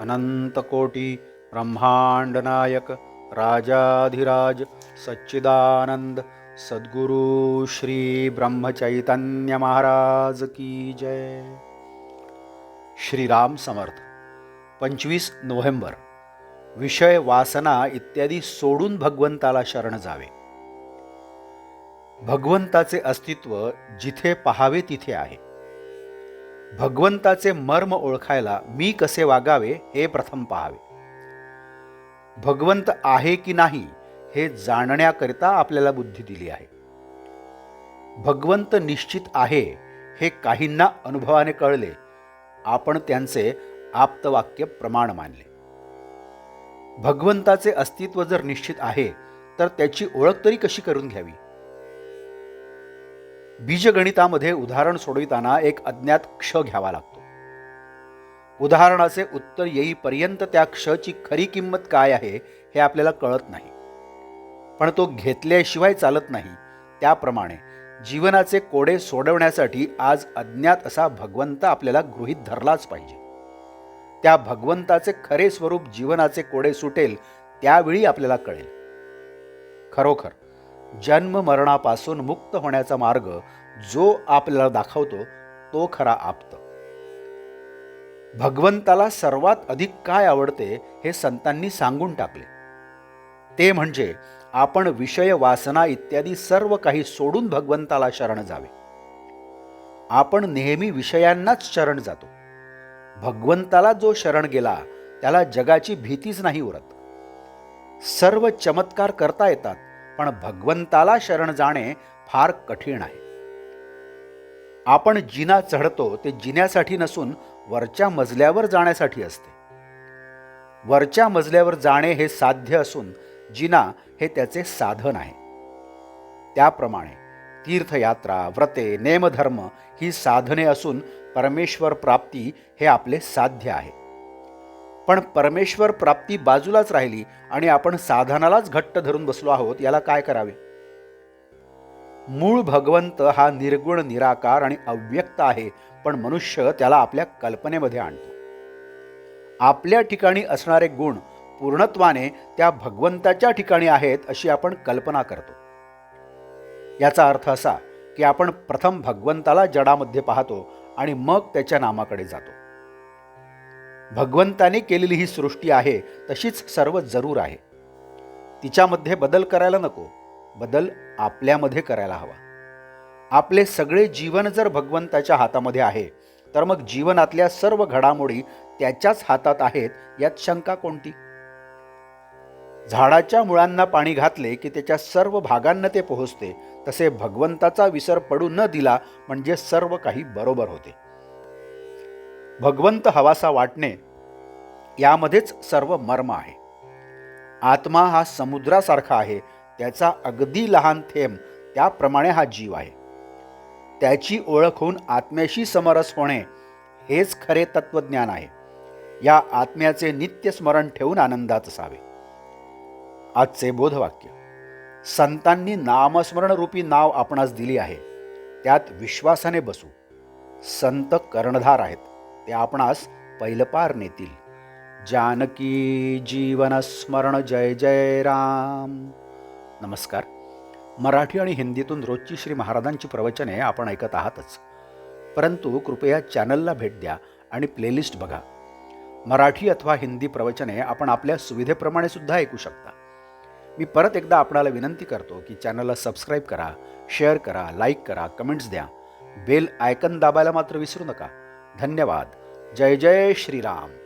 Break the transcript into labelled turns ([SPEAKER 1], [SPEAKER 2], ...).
[SPEAKER 1] अनंतकोटी ब्रह्मांडनायक राजाधिराज सच्चिदानंद सद्गुरु श्री ब्रह्मचैतन्य महाराज की जय। श्रीराम समर्थ पंचवीस नोव्हेंबर विषय वासना इत्यादी सोडून भगवंताला शरण जावे. भगवंताचे अस्तित्व जिथे पहावे तिथे आहे. भगवंताचे मर्म ओळखायला मी कसे वागावे हे प्रथम पाहावे. भगवंत आहे की नाही हे जाणण्याकरिता आपल्याला बुद्धी दिली आहे. भगवंत निश्चित आहे हे काहींना अनुभवाने कळले. आपण त्यांचे आप्तवाक्य प्रमाण मानले. भगवंताचे अस्तित्व जर निश्चित आहे तर त्याची ओळख तरी कशी करून घ्यावी? बीजगणितामध्ये उदाहरण सोडविताना एक अज्ञात क्ष घ्यावा लागतो. उदाहरणाचे उत्तर येईपर्यंत त्या क्षची खरी किंमत काय आहे हे आपल्याला कळत नाही. पण तो घेतल्याशिवाय चालत नाही. त्याप्रमाणे जीवनाचे कोडे सोडवण्यासाठी आज अज्ञात असा भगवंत आपल्याला गृहीत धरलाच पाहिजे. त्या भगवंताचे खरे स्वरूप जीवनाचे कोडे सुटेल त्यावेळी आपल्याला कळेल. खरोखर जन्म मरणापासून मुक्त होण्याचा मार्ग जो आपल्याला दाखवतो तो खरा आप्त. भगवंताला सर्वात अधिक काय आवडते हे संतांनी सांगून टाकले. ते म्हणजे आपण विषय वासना इत्यादी सर्व काही सोडून भगवंताला शरण जावे. आपण नेहमी विषयांनाच शरण जातो. भगवंताला जो शरण गेला त्याला जगाची भीतीच नाही उरत. सर्व चमत्कार करता येतात पण भगवंताला शरण जाणे फार कठीण आहे. आपण जिना चढतो ते जिन्यासाठी नसून वरच्या मजल्यावर जाण्यासाठी असते. वरच्या मजल्यावर जाणे हे साध्य असून जिना हे त्याचे साधन आहे. त्याप्रमाणे तीर्थयात्रा व्रते नेमधर्म ही साधने असून परमेश्वर प्राप्ती हे आपले साध्य आहे. पण परमेश्वर प्राप्ती बाजूलाच राहिली आणि आपण साधनालाच घट्ट धरून बसलो आहोत याला काय करावे? मूळ भगवंत हा निर्गुण निराकार आणि अव्यक्त आहे पण मनुष्य त्याला आपल्या कल्पनेमध्ये आणतो. आपल्या ठिकाणी असणारे गुण पूर्णत्वाने त्या भगवंताच्या ठिकाणी आहेत अशी आपण कल्पना करतो. याचा अर्थ असा की आपण प्रथम भगवंताला जडामध्ये पाहतो आणि मग त्याच्या नामाकडे जातो. भगवंताने केलेली ही सृष्टी आहे तशीच सर्व जरूर आहे. तिच्यामध्ये बदल करायला नको बदल आपल्यामध्ये करायला हवा. आपले सगळे जीवन जर भगवंताच्या हातामध्ये आहे तर मग जीवनातल्या सर्व घडामोडी त्याच्याच हातात आहेत यात शंका कोणती? झाडाच्या मुळांना पाणी घातले की त्याच्या सर्व भागांना ते पोहोचते तसे भगवंताचा विसर पडू न दिला म्हणजे सर्व काही बरोबर होते. भगवंत हवासा वाटणे यामध्येच सर्व मर्म आहे. आत्मा हा समुद्रासारखा आहे त्याचा अगदी लहान थेंब त्याप्रमाणे हा जीव आहे. त्याची ओळख होऊन आत्म्याशी समरस होणे हेच खरे तत्वज्ञान आहे. या आत्म्याचे नित्य स्मरण ठेवून आनंदात असावे. आजचे बोधवाक्य संतांनी नामस्मरण रूपी नाव आपणास दिली आहे त्यात विश्वासाने बसू. संत कर्णधार आहेत. ते आपणास पैलपार नेतील. जानकी जीवन स्मरण जय जय राम. नमस्कार. मराठी आणि हिंदीतून रोजची श्री महाराजांची प्रवचने आपण ऐकत आहातच. परंतु कृपया चॅनलला भेट द्या आणि प्लेलिस्ट बघा. मराठी अथवा हिंदी प्रवचने आपण आपल्या सुविधेप्रमाणे सुद्धा ऐकू शकता. मी परत एकदा आपणाला विनंती करतो की चॅनलला सबस्क्राईब करा शेअर करा लाईक करा कमेंट्स द्या. बेल आयकन दाबायला मात्र विसरू नका. धन्यवाद. जय जय श्रीराम.